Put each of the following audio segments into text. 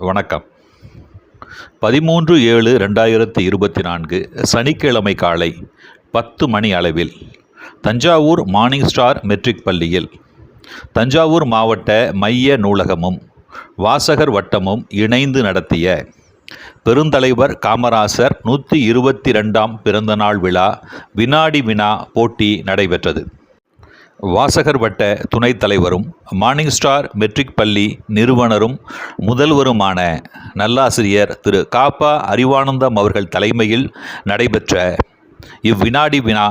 வணக்கம். பதிமூன்று ஏழு ரெண்டாயிரத்தி இருபத்தி நான்கு சனிக்கிழமை காலை பத்து மணி அளவில் தஞ்சாவூர் மார்னிங் ஸ்டார் மெட்ரிக் பள்ளியில் தஞ்சாவூர் மாவட்ட மைய நூலகமும் வாசகர் வட்டமும் இணைந்து நடத்திய பெருந்தலைவர் காமராசர் நூற்றி இருபத்தி ரெண்டாம் பிறந்தநாள் விழா வினாடி வினா போட்டி நடைபெற்றது. வாசகர் வட்ட துணைத் தலைவரும் மார்னிங் ஸ்டார் மெட்ரிக் பள்ளி நிறுவனரும் முதல்வருமான நல்லாசிரியர் திரு. காப்பா அறிவானந்தம் அவர்கள் தலைமையில் நடைபெற்ற இவ்வினாடி வினா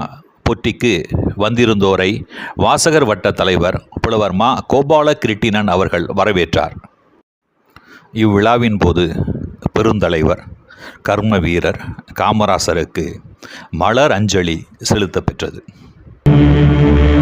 போட்டிக்கு வந்திருந்தோரை வாசகர் வட்ட தலைவர் புலவர் மா கோபால கிருட்டினன் அவர்கள் வரவேற்றார். இவ்விழாவின் போது பெருந்தலைவர் கர்ம வீரர் காமராசருக்கு மலர் அஞ்சலி செலுத்தப்பெற்றது.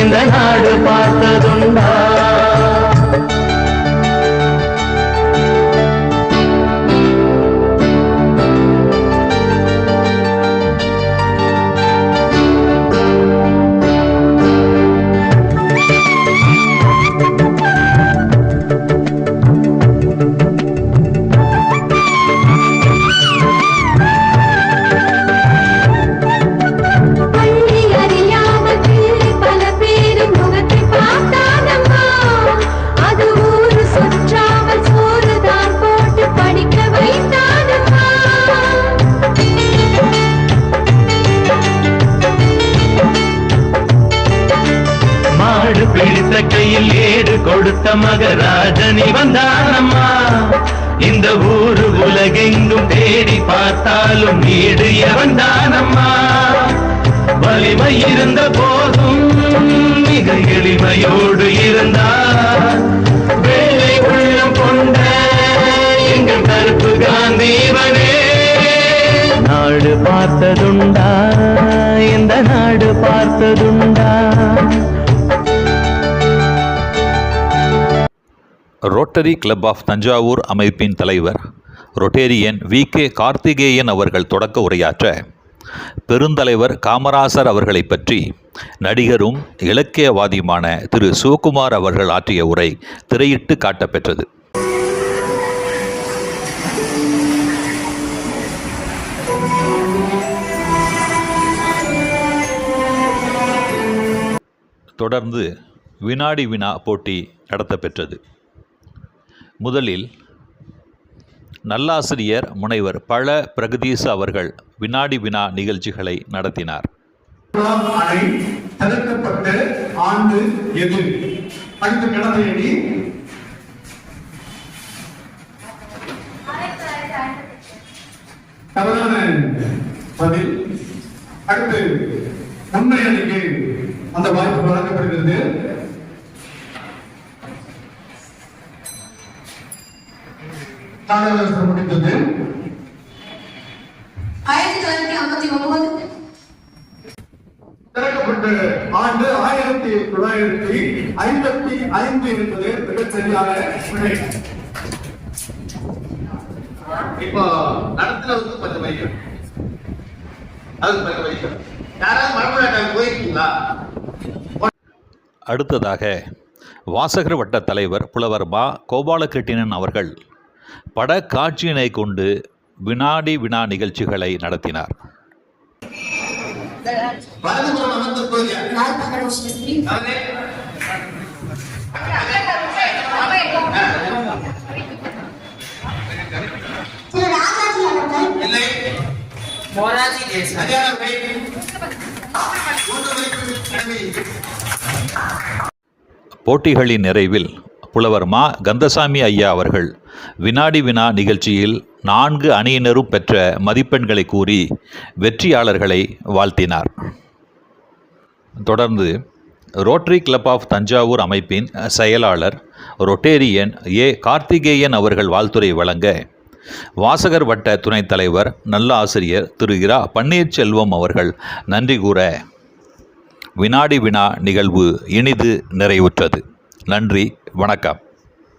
இந்த நாடு பார்த்ததுண்டா? பிடித்த ஏடு கொடுத்த மகராஜனி வந்தானம்மா இந்த ஊரு உலகெங்கும் தேடி பார்த்தாலும் நீடு வந்தானம்மா வலிமை இருந்த போதும் மிக எளிமையோடு இருந்தார். வேலை உள்ளம் கொண்ட எங்கள் கருப்பு காந்தீவனே. நாடு பார்த்ததுண்டா இந்த நாடு பார்த்ததுண்டா. ரோட்டரி கிளப் ஆஃப் தஞ்சாவூர் அமைப்பின் தலைவர் ரொட்டேரியன் வி கே கார்த்திகேயன் அவர்கள் தொடக்க உரையாற்ற பெருந்தலைவர் காமராசர் அவர்களை பற்றி நடிகரும் இலக்கியவாதியுமான திரு சிவகுமார் அவர்கள் ஆற்றிய உரை திரையிட்டு காட்டப்பெற்றது. தொடர்ந்து வினாடி வினா போட்டி நடத்தப்பெற்றது. முதலில் நல்லாசிரியர் முனைவர் பழ பிரகதீச அவர்கள் வினாடி வினா நிகழ்ச்சிகளை நடத்தினார். அணை திறக்கப்பட்ட ஆண்டு எது அடுத்த கடமையடி தவறான பதில். அடுத்து உண்மை அணிக்கு அந்த வாய்ப்பு வழங்கப்படுகிறது. நாடாளுமன்ற முடிந்தது. ஆயிரத்தி தொள்ளாயிரத்தி ஐம்பத்தி ஒன்பது. திறக்கப்பட்ட ஆண்டு ஆயிரத்தி தொள்ளாயிரத்தி ஐம்பத்தி ஐந்து என்பது மிகச் சரியான விடை இப்போ நடத்துனதுக்கு கொஞ்சம் வைக்கும் அதுக்கு கொஞ்சம் வைக்கும் யாராவது மரமலாட்டாங்க போயிருக்கீங்களா? அடுத்ததாக வாசகர் வட்ட தலைவர் புலவர் மா கோபாலகிருட்டிணன் அவர்கள் பட காட்சியினை கொண்டு வினாடி வினா நிகழ்ச்சிகளை நடத்தினார். போட்டிகளின் நிறைவில் புலவர் மா. கந்தசாமி ஐயா அவர்கள் வினாடி வினா நிகழ்ச்சியில் நான்கு அணியினரும் பெற்ற மதிப்பெண்களை கூறி வெற்றியாளர்களை வாழ்த்தினார். தொடர்ந்து ரோட்டரி கிளப் ஆஃப் தஞ்சாவூர் அமைப்பின் செயலாளர் ரொட்டேரியன் ஏ கார்த்திகேயன் அவர்கள் வாழ்த்துறை வழங்க வாசகர் வட்ட துணைத் தலைவர் நல்ல ஆசிரியர் திரு இரா பன்னீர்செல்வம் அவர்கள் நன்றி கூற வினாடி வினா நிகழ்வு இனிது நிறைவுற்றது. நன்றி வணக்கம்.